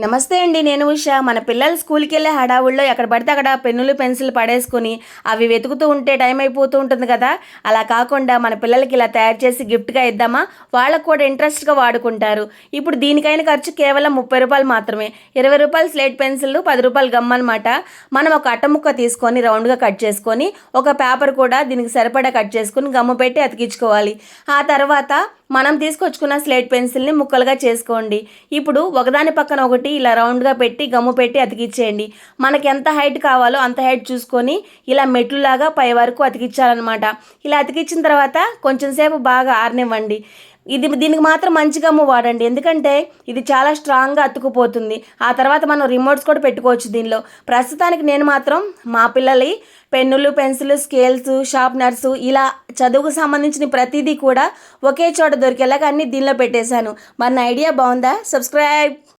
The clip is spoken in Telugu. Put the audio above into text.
నమస్తే అండి నేను ఉష. మన పిల్లలు స్కూల్కి వెళ్ళే హడావుల్లో ఎక్కడ పడితే అక్కడ పెన్నులు పెన్సిల్ పడేసుకుని అవి వెతుకుతూ ఉంటే టైం అయిపోతూ ఉంటుంది కదా. అలా కాకుండా మన పిల్లలకి ఇలా తయారు చేసి గిఫ్ట్గా ఇద్దామా? వాళ్ళకు కూడా ఇంట్రెస్ట్గా వాడుకుంటారు. ఇప్పుడు దీనికైన ఖర్చు కేవలం ముప్పై రూపాయలు మాత్రమే. ఇరవై రూపాయలు స్లేట్ పెన్సిల్ పది రూపాయలు గమ్ అనమాట మనం ఒక అట్టముక్క తీసుకొని రౌండ్గా కట్ చేసుకొని ఒక పేపర్ కూడా దీనికి సరిపడా కట్ చేసుకొని గమ్ము పెట్టి అతికించుకోవాలి. ఆ తర్వాత మనం తీసుకొచ్చుకున్న స్లేట్ పెన్సిల్ని ముక్కలుగా చేసుకోండి. ఇప్పుడు ఒకదాని పక్కన ఒకటి ఇలా రౌండ్గా పెట్టి గమ్ము పెట్టి అతికిచ్చేయండి. మనకి ఎంత హైట్ కావాలో అంత హైట్ చూసుకొని ఇలా మెట్లులాగా పై వరకు అతికిచ్చాలన్నమాట. ఇలా అతికించిన తర్వాత కొంచెం సేపు బాగా ఆరనివ్వండి. ఇది దీనికి మాత్రం మంచి గమ్ము వాడండి. ఎందుకంటే ఇది చాలా స్ట్రాంగ్గా అతుకుపోతుంది. ఆ తర్వాత మనం రిమోట్స్ కూడా పెట్టుకోవచ్చు దీనిలో. ప్రస్తుతానికి నేను మాత్రం మా పిల్లలి పెన్నులు పెన్సిల్ స్కేల్స్ షార్ప్నర్స్ ఇలా చదువుకు సంబంధించిన ప్రతిదీ కూడా ఒకే చోట దొరికేలాగా అన్ని దీనిలో పెట్టేశాను. మన ఐడియా బాగుందా? సబ్స్క్రైబ్